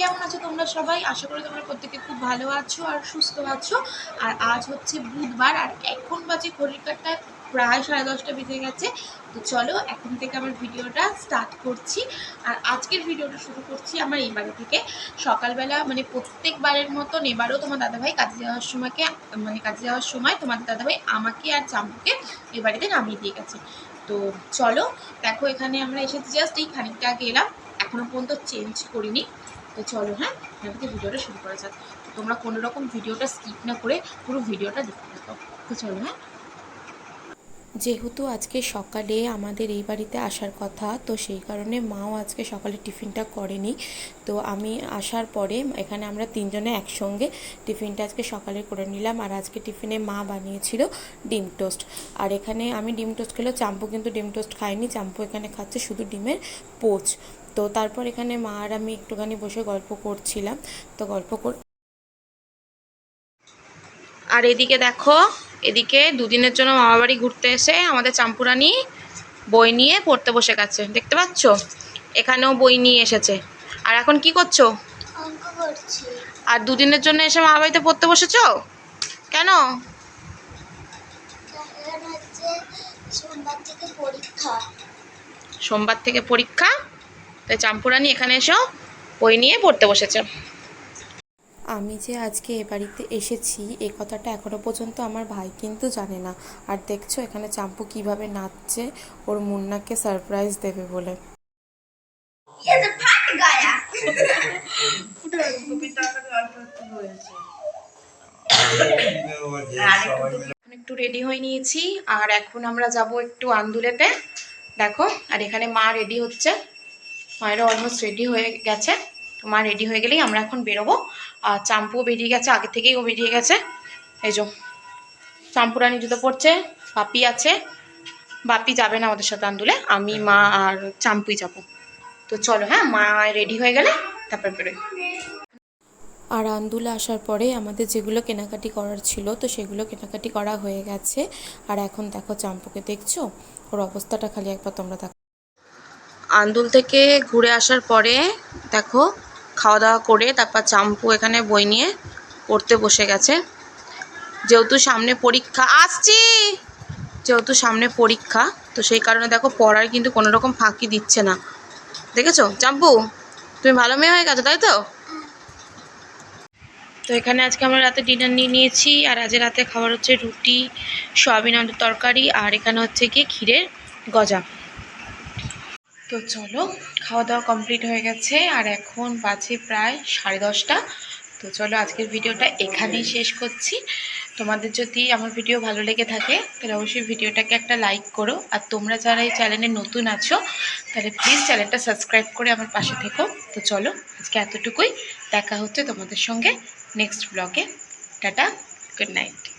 কেমন আছো তোমরা সবাই? আশা করি তোমরা প্রত্যেকে খুব ভালো আছো আর সুস্থ আছো। আর আজ হচ্ছে বুধবার আর এখন বাজে ঘড়ির কাটায় প্রায় সাড়ে দশটা বেজে গেছে। তো চলো, এখন থেকে আমার ভিডিওটা স্টার্ট করছি। আর আজকের ভিডিওটা শুরু করছি আমার এই বাড়ি থেকে। সকালবেলা মানে প্রত্যেকবারের মতন এবারও তোমার দাদাভাই কাজে যাওয়ার সময়কে মানে কাজে যাওয়ার সময় তোমার দাদাভাই আমাকে আর চাম্পুকে এ বাড়িতে নামিয়ে দিয়ে গেছে। তো চলো, দেখো এখানে আমরা এসেছি জাস্ট এই খানিকটা আগে এলাম। এখনও পর্যন্ত চেঞ্জ করিনি। তো চলো হ্যাঁ? এখান থেকে ভিডিওটা শুরু করা যাক। তোমরা কোনো রকম ভিডিওটা স্কিপ না করে পুরো ভিডিওটা দেখতে থাকো। তো চলো হ্যাঁ? যেহেতু আজকে সকালে আমাদের এই বাড়িতে আসার কথা, তো সেই কারণে মাও আজকে সকালে টিফিনটা করেনি। তো আমি আসার পরে এখানে আমরা তিনজনে একসঙ্গে টিফিনটা আজকে সকালে করে নিলাম। আর আজকে টিফিনে মা বানিয়েছিল ডিম টোস্ট। আর এখানে আমি ডিম টোস্ট খেলেও চাম্পু কিন্তু ডিম টোস্ট খাইনি চাম্পু এখানে খাচ্ছে শুধু ডিমের পোচ। তো তারপর এখানে মা আর আমি একটুখানি বসে গল্প করছিলাম। তো গল্প কর আর এদিকে দেখো এদিকে দুদিনের জন্য মামা বাড়ি ঘুরতে এসে আমাদের চাম্পুরানি বই নিয়ে পড়তে বসে গেছে। দেখতে পাচ্ছ? এখানেও বই নিয়ে এসেছে। আর এখন কি করছ? আর দুদিনের জন্য এসে মামা বাড়িতে পড়তে বসেছো? কেন? কারণ হচ্ছে সোমবার থেকে পরীক্ষা। সোমবার থেকে পরীক্ষা? তাই চাম্পুরানি এখানে এসো বই নিয়ে পড়তে বসেছে। আমি যে আজকে এ বাড়িতে এসেছি এ কথাটা এখনও পর্যন্ত আমার ভাই কিন্তু জানে না। আর দেখছ এখানে চাম্পু কীভাবে নাচছে ওর মুন্নাকে সারপ্রাইজ দেবে বলে। একটু রেডি হয়ে নিয়েছি আর এখন আমরা যাব একটু আন্দুলেতে। দেখো আর এখানে মা রেডি হচ্ছে। মায়েরও অলমোস্ট রেডি হয়ে গেছে। মা রেডি হয়ে গেলেই আমরা এখন বেরোবো। আর চাম্পুও বেরিয়ে গেছে, আগে থেকেই ও বেরিয়ে গেছে। এই যো, চাম্পুরানি জুতো পড়ছে বাপি আছে। বাপি যাবে না আমাদের সাথে আন্দুলে, আমি, মা আর চাম্পুই যাব। তো চলো হ্যাঁ মা রেডি হয়ে গেলে তারপর বেরোই। আর আন্দুলে আসার পরে আমাদের যেগুলো কেনাকাটি করার ছিল, তো সেগুলো কেনাকাটি করা হয়ে গেছে। আর এখন দেখো, চাম্পুকে দেখছ? ওর অবস্থাটা খালি একবার তোমরা দেখো। আন্দুল থেকে ঘুরে আসার পরে, দেখো খাওয়া দাওয়া করে তারপর চাম্পু এখানে বই নিয়ে পড়তে বসে গেছে। যেহেতু সামনে পরীক্ষা, আসছি! যেহেতু সামনে পরীক্ষা, তো সেই কারণে দেখো পড়ার কিন্তু কোনো রকম ফাঁকি দিচ্ছে না। দেখেছ? চাম্পু, তুমি ভালো মেয়ে হয়ে গেছো, তাই তো? তো এখানে আজকে আমরা রাতে ডিনার নিয়ে নিয়েছি, আর আজ রাতে খাবার হচ্ছে রুটি, সয়াবিন আলুর তরকারি, আর এখানে হচ্ছে গিয়ে ক্ষীরের গজা। তো চলো খাওয়া দাওয়া কমপ্লিট হয়ে গেছে আর এখন বাজে প্রায় সাড়ে দশটা। তো চলো, আজকের ভিডিওটা এখানেই শেষ করছি। তোমাদের যদি আমার ভিডিও ভালো লেগে থাকে, তাহলে অবশ্যই ভিডিওটাকে একটা লাইক করো। আর তোমরা যারা এই চ্যানেলে নতুন আছো, তাহলে প্লিজ চ্যানেলটা সাবস্ক্রাইব করে আমার পাশে থেকো। তো চলো, আজকে এতটুকুই। দেখা হচ্ছে তোমাদের সঙ্গে নেক্সট ব্লগে টাটা গুড নাইট